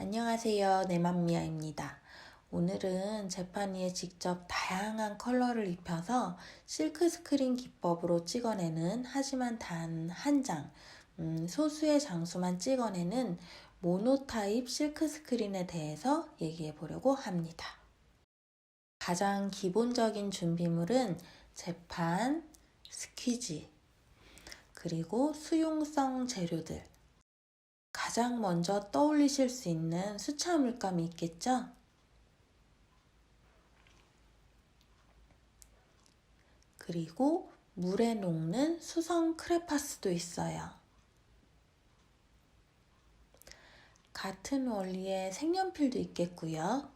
안녕하세요. 네맘미아입니다. 오늘은 제파니에 직접 다양한 컬러를 입혀서 실크 스크린 기법으로 찍어내는 하지만 단 한 장, 음, 소수의 장수만 찍어내는 모노타입 실크 스크린에 대해서 얘기해 보려고 합니다. 가장 기본적인 준비물은 제판, 스퀴지, 그리고 수용성 재료들, 가장 먼저 떠올리실 수 있는 수채화 물감이 있겠죠? 그리고 물에 녹는 수성 크레파스도 있어요. 같은 원리의 색연필도 있겠고요.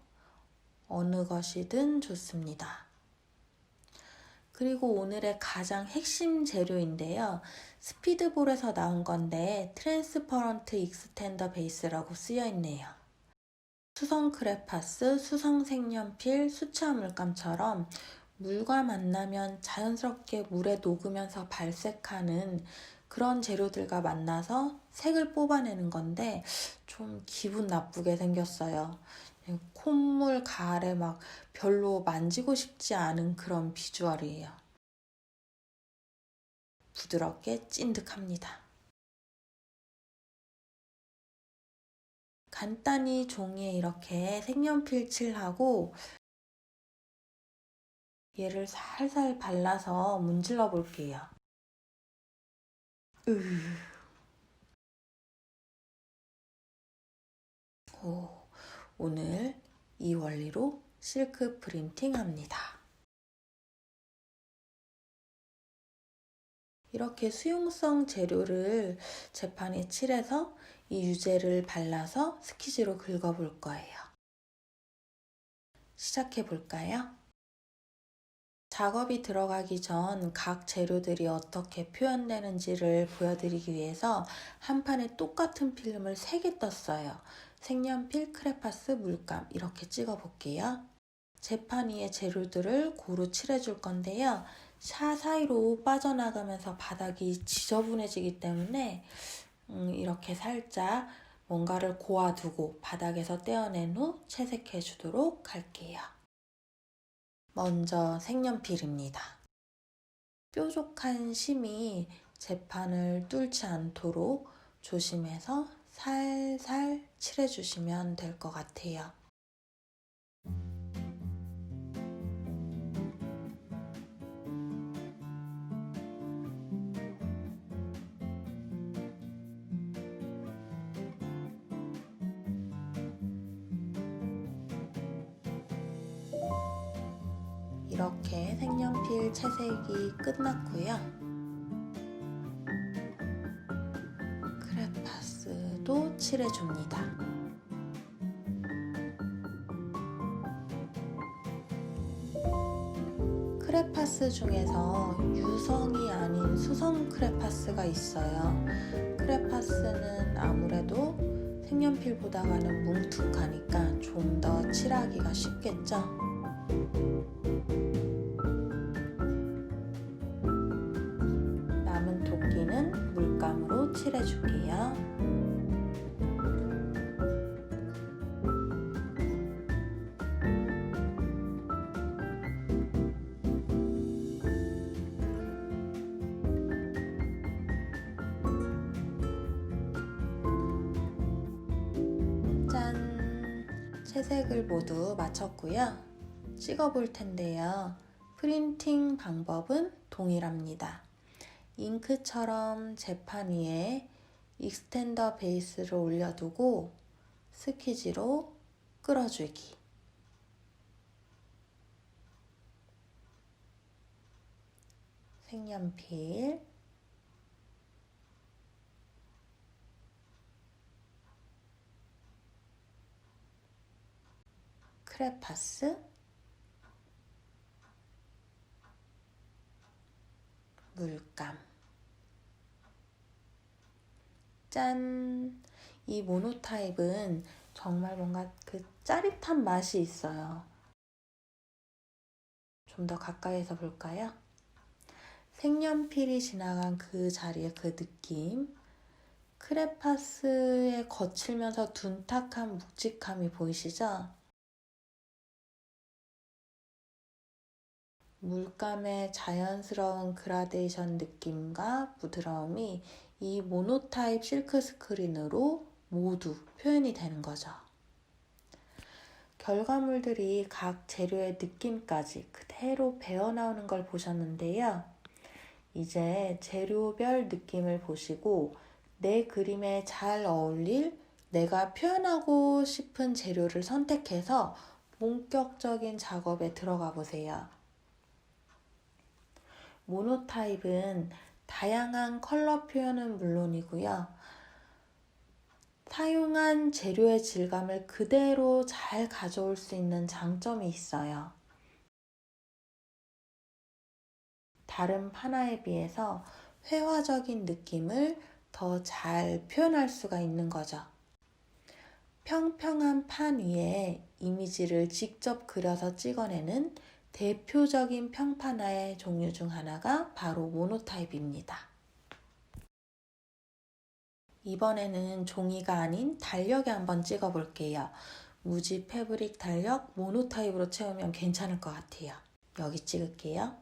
어느 것이든 좋습니다. 그리고 오늘의 가장 핵심 재료인데요. 스피드볼에서 나온 건데 트랜스퍼런트 익스텐더 베이스라고 쓰여 있네요. 수성 크레파스, 수성 색연필, 수채화 물감처럼 물과 만나면 자연스럽게 물에 녹으면서 발색하는 그런 재료들과 만나서 색을 뽑아내는 건데 좀 기분 나쁘게 생겼어요. 콧물 가을에 막 별로 만지고 싶지 않은 그런 비주얼이에요. 부드럽게 찐득합니다. 간단히 종이에 이렇게 색연필 칠하고 얘를 살살 발라서 문질러 볼게요. 으. 오, 오늘 이 원리로 실크 프린팅 합니다. 이렇게 수용성 재료를 재판에 칠해서 이 유제를 발라서 스키지로 긁어볼 거예요. 시작해 볼까요? 작업이 들어가기 전 각 재료들이 어떻게 표현되는지를 보여드리기 위해서 한 판에 똑같은 필름을 3개 떴어요. 색연필, 크레파스, 물감 이렇게 찍어 볼게요. 재판 위에 재료들을 고루 칠해줄 건데요. 샤 사이로 빠져나가면서 바닥이 지저분해지기 때문에 음, 이렇게 살짝 뭔가를 고아두고 바닥에서 떼어낸 후 채색해 주도록 할게요. 먼저 색연필입니다. 뾰족한 심이 재판을 뚫지 않도록 조심해서 살살 칠해주시면 될 것 같아요. 이렇게 색연필 채색이 끝났고요. 칠해줍니다. 크레파스 중에서 유성이 아닌 수성 크레파스가 있어요. 크레파스는 아무래도 색연필보다는 뭉툭하니까 좀 더 칠하기가 쉽겠죠? 남은 도끼는 물감으로 칠해줄게요. 채색을 모두 마쳤고요. 찍어 볼 텐데요. 프린팅 방법은 동일합니다. 잉크처럼 재판 위에 익스텐더 베이스를 올려두고 스키지로 끌어주기. 색연필 크레파스 물감 짠! 이 모노타입은 정말 뭔가 그 짜릿한 맛이 있어요. 좀 더 가까이서 볼까요? 색연필이 지나간 그 자리의 그 느낌, 크레파스에 거칠면서 둔탁한 묵직함이 보이시죠? 물감의 자연스러운 그라데이션 느낌과 부드러움이 이 모노타입 실크 스크린으로 모두 표현이 되는 거죠. 결과물들이 각 재료의 느낌까지 그대로 배어 나오는 걸 보셨는데요. 이제 재료별 느낌을 보시고 내 그림에 잘 어울릴 내가 표현하고 싶은 재료를 선택해서 본격적인 작업에 들어가 보세요. 모노타입은 다양한 컬러 표현은 물론이고요. 사용한 재료의 질감을 그대로 잘 가져올 수 있는 장점이 있어요. 다른 파나에 비해서 회화적인 느낌을 더 잘 표현할 수가 있는 거죠. 평평한 판 위에 이미지를 직접 그려서 찍어내는 대표적인 평판화의 종류 중 하나가 바로 모노타입입니다. 이번에는 종이가 아닌 달력에 한번 찍어 볼게요. 무지 패브릭 달력 모노타입으로 채우면 괜찮을 것 같아요. 여기 찍을게요.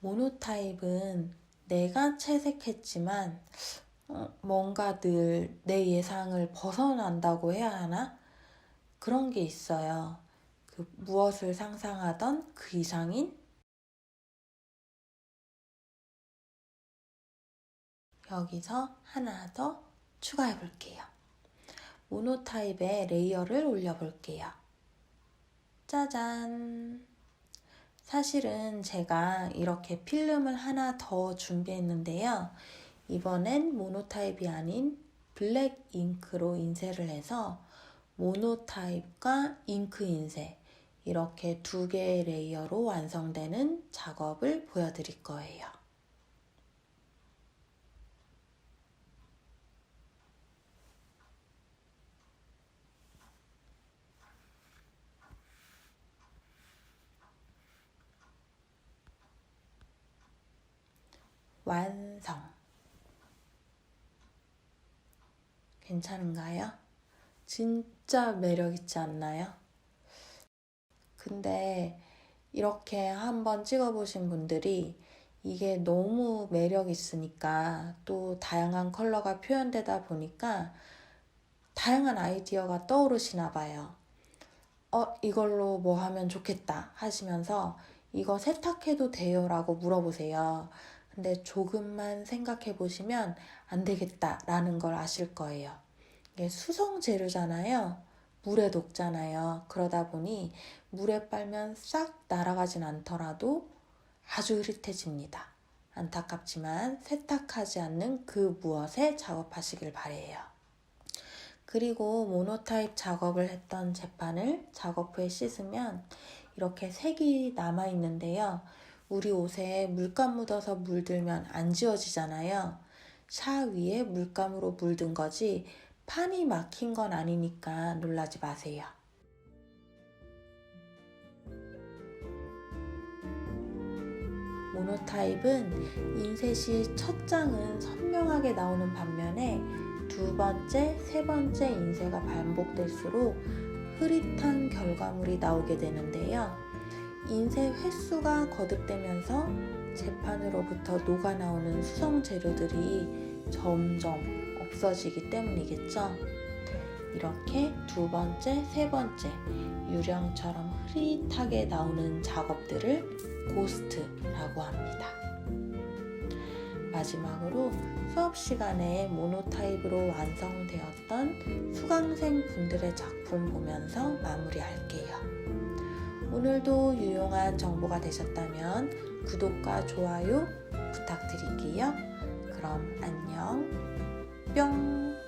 모노타입은 내가 채색했지만 어, 뭔가 늘 내 예상을 벗어난다고 해야 하나? 그런 게 있어요. 그 무엇을 상상하던 그 이상인? 여기서 하나 더 추가해 볼게요. 모노타입의 레이어를 올려 볼게요. 짜잔! 사실은 제가 이렇게 필름을 하나 더 준비했는데요. 이번엔 모노타입이 아닌 블랙 잉크로 인쇄를 해서 모노타입과 잉크 인쇄 이렇게 두 개의 레이어로 완성되는 작업을 보여드릴 거예요. 완성. 괜찮은가요? 진짜 매력있지 않나요? 근데 이렇게 한번 찍어보신 분들이 이게 너무 매력 있으니까 또 다양한 컬러가 표현되다 보니까 다양한 아이디어가 떠오르시나 봐요. 어, 이걸로 뭐 하면 좋겠다 하시면서 이거 세탁해도 돼요? 라고 물어보세요. 근데 조금만 생각해 보시면 안 되겠다라는 걸 아실 거예요. 이게 수성 재료잖아요. 물에 녹잖아요. 그러다 보니 물에 빨면 싹 날아가진 않더라도 아주 흐릿해집니다. 안타깝지만 세탁하지 않는 그 무엇에 작업하시길 바래요. 그리고 모노타입 작업을 했던 재판을 작업 후에 씻으면 이렇게 색이 남아 있는데요. 우리 옷에 물감 묻어서 물들면 안 지워지잖아요. 샤 위에 물감으로 물든 거지 판이 막힌 건 아니니까 놀라지 마세요. 모노타입은 인쇄 시 첫 장은 선명하게 나오는 반면에 두 번째, 세 번째 인쇄가 반복될수록 흐릿한 결과물이 나오게 되는데요. 인쇄 횟수가 거듭되면서 재판으로부터 녹아나오는 수성 재료들이 점점 없어지기 때문이겠죠. 이렇게 두 번째, 세 번째 유령처럼 흐릿하게 나오는 작업들을 고스트라고 합니다. 마지막으로 수업 시간에 모노타입으로 완성되었던 수강생 분들의 작품 보면서 마무리할게요. 오늘도 유용한 정보가 되셨다면 구독과 좋아요 부탁드릴게요. 그럼 안녕. 뿅.